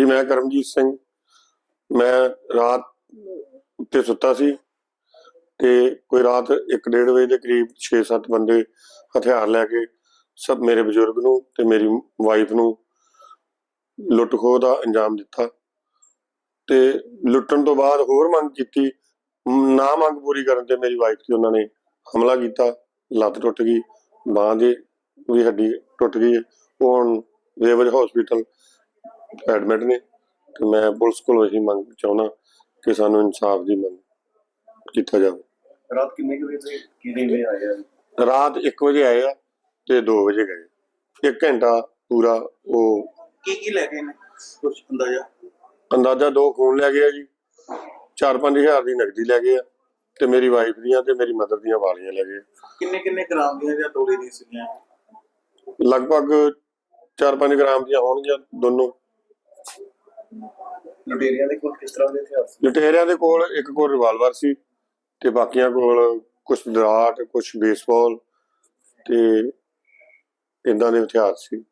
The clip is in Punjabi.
ਜੀ ਮੈਂ ਕਰਮਜੀਤ ਸਿੰਘ, ਮੈਂ ਰਾਤ ਉੱਤੇ ਸੁੱਤਾ ਸੀ ਤੇ ਕੋਈ ਰਾਤ 1:30 ਵਜੇ ਦੇ ਕਰੀਬ 6-7 ਬੰਦੇ ਹਥਿਆਰ ਲੈ ਕੇ ਸਭ ਮੇਰੇ ਬਜ਼ੁਰਗ ਨੂੰ ਤੇ ਮੇਰੀ ਵਾਈਫ ਨੂੰ ਲੁੱਟ ਖੋਹ ਦਾ ਅੰਜਾਮ ਦਿੱਤਾ ਤੇ ਲੁੱਟਣ ਤੋਂ ਬਾਅਦ ਹੋਰ ਮੰਗ ਕੀਤੀ, ਨਾ ਮੰਗ ਪੂਰੀ ਕਰਨ ਤੇ ਮੇਰੀ ਵਾਈਫ ਤੇ ਉਹਨਾਂ ਨੇ ਹਮਲਾ ਕੀਤਾ, ਲੱਤ ਟੁੱਟ ਗਈ, ਬਾਂਹ ਦੇ ਵੀ ਹੱਡੀ ਟੁੱਟ ਗਈ, ਉਹ ਹੁਣ ਰੇਵਜ ਹਸਪੀਟਲ ਐਡਮਿਟ ਨੇ ਤੇ ਮੈਂ ਪੁਲਿਸ ਕੋਲੋਂ ਇਹੀ ਮੰਗ ਚਾਹੁੰਦਾ ਕਿ ਸਾਨੂੰ ਇਨਸਾਫ ਦੀ ਮੰਗ ਕੀਤਾ ਜਾਵੇ। ਰਾਤ ਕਿੰਨੇ ਕੁ ਵਜੇ ਕਿਹਦੇ ਵੇ ਆਏ ਆ ਰਾਤ 1 ਵਜੇ ਆਏ ਆ ਤੇ 2 ਵਜੇ ਗਏ। ਇੱਕ ਘੰਟਾ ਪੂਰਾ ਉਹ ਕੀ ਕੀ ਲੈ ਗਏ ਨੇ? ਕੁਝ ਅੰਦਾਜ਼ਾ? ਅੰਦਾਜ਼ਾ ਦੋ ਖੂਨ ਲੈ ਗਏ ਆ ਜੀ 4-5 ਹਜ਼ਾਰ ਦੀ ਨਕਦੀ ਲੈ ਗਏ ਆ ਤੇ ਮੇਰੀ ਵਾਈਫ ਦੀਆਂ ਤੇ ਮੇਰੀ ਮਦਰ ਦੀਆਂ ਵਾਲੀਆਂ ਲੈ ਗਏ ਕਿੰਨੇ ਕਿੰਨੇ ਗ੍ਰਾਮ ਦੀਆਂ ਜਾਂ ਤੋਲੇ ਦੀਆਂ ਸੀਗੀਆਂ? ਲਗਭਗ 4-5 ਗ੍ਰਾਮ ਦੀਆਂ ਹੋਣਗੀਆਂ ਦੋਨੋਂ। ਲੁਟੇਰੀਆਂ ਦੇ ਕੋਲ ਕਿਸ ਤਰ੍ਹਾਂ ਦੇ ਹਥਿਆਰ ਸੀ? ਲੁਟੇਰਿਆਂ ਦੇ ਕੋਲ ਇੱਕ ਕੋਲ ਰਿਵਾਲਵਰ ਸੀ ਤੇ ਬਾਕੀਆਂ ਕੋਲ ਕੁਝ ਦਰਾਟ ਕੁਝ ਬੇਸਬਾਲ ਤੇ ਇਦਾਂ ਦੇ ਹਥਿਆਰ ਸੀ।